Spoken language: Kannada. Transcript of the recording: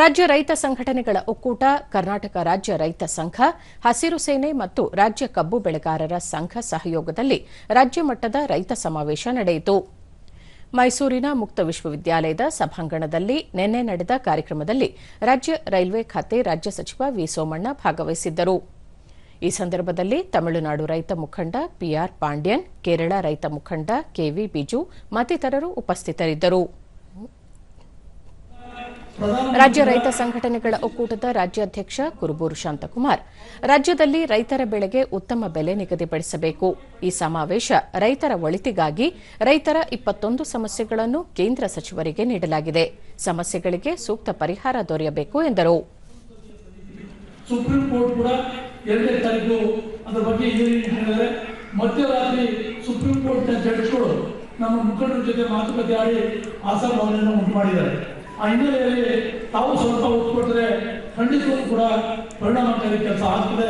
ರಾಜ್ಯ ರೈತ ಸಂಘಟನೆಗಳ ಒಕ್ಕೂಟ, ಕರ್ನಾಟಕ ರಾಜ್ಯ ರೈತ ಸಂಘ, ಹಸಿರು ಸೇನೆ ಮತ್ತು ರಾಜ್ಯ ಕಬ್ಬು ಬೆಳೆಗಾರರ ಸಂಘ ಸಹಯೋಗದಲ್ಲಿ ರಾಜ್ಯ ಮಟ್ಟದ ರೈತ ಸಮಾವೇಶ ನಡೆಯಿತು. ಮೈಸೂರಿನ ಮುಕ್ತ ವಿಶ್ವವಿದ್ಯಾಲಯದ ಸಭಾಂಗಣದಲ್ಲಿ ನಿನ್ನೆ ನಡೆದ ಕಾರ್ಯಕ್ರಮದಲ್ಲಿ ರಾಜ್ಯ ರೈಲ್ವೆ ಖಾತೆ ರಾಜ್ಯ ಸಚಿವ ವಿ ಸೋಮಣ್ಣ ಭಾಗವಹಿಸಿದ್ದರು. ಈ ಸಂದರ್ಭದಲ್ಲಿ ತಮಿಳುನಾಡು ರೈತ ಮುಖಂಡ ಪಿಆರ್ ಪಾಂಡ್ಯನ್, ಕೇರಳ ರೈತ ಮುಖಂಡ ಕೆವಿ ಬಿಜು ಮತ್ತಿತರರು ಉಪಸ್ಥಿತರಿದ್ದರು. ರಾಜ್ಯ ರೈತ ಸಂಘಟನೆಗಳ ಒಕ್ಕೂಟದ ರಾಜ್ಯಾಧ್ಯಕ್ಷ ಕುರುಬೂರು ಶಾಂತಕುಮಾರ್. ರಾಜ್ಯದಲ್ಲಿ ರೈತರ ಬೆಳೆಗೆ ಉತ್ತಮ ಬೆಲೆ ನಿಗದಿಪಡಿಸಬೇಕು. ಈ ಸಮಾವೇಶ ರೈತರ ಒಳಿತಿಗಾಗಿ ರೈತರ ಇಪ್ಪತ್ತೊಂದು ಸಮಸ್ಯೆಗಳನ್ನು ಕೇಂದ್ರ ಸಚಿವರಿಗೆ ನೀಡಲಾಗಿದೆ. ಸಮಸ್ಯೆಗಳಿಗೆ ಸೂಕ್ತ ಪರಿಹಾರ ದೊರೆಯಬೇಕು ಎಂದರು. ಸುಪ್ರೀಂ ಕೋರ್ಟ್ ಕೂಡ ಎರಡನೇ ತಾರೀಕು ಅದರ ಬಗ್ಗೆ ಹೇಳಿದರೆ ಮಧ್ಯರಾತ್ರಿ ಸುಪ್ರೀಂ ಕೋರ್ಟ್ನ ಜಡ್ಜ್ಗಳು ನಮ್ಮ ಮುಖಂಡರ ಜೊತೆ ಮಾತುಕತೆ ಆಡಿ ಅಸಮಾಧಾನ ಉಂಟು ಮಾಡಿದ್ದಾರೆ. ಆ ಹಿನ್ನೆಲೆಯಲ್ಲಿ ತಾವು ಸ್ವಲ್ಪ ಒತ್ತು ಖಂಡಿತವೂ ಕೂಡ ಪರಿಣಾಮಕಾರಿ ಕೆಲಸ ಆಗ್ತದೆ.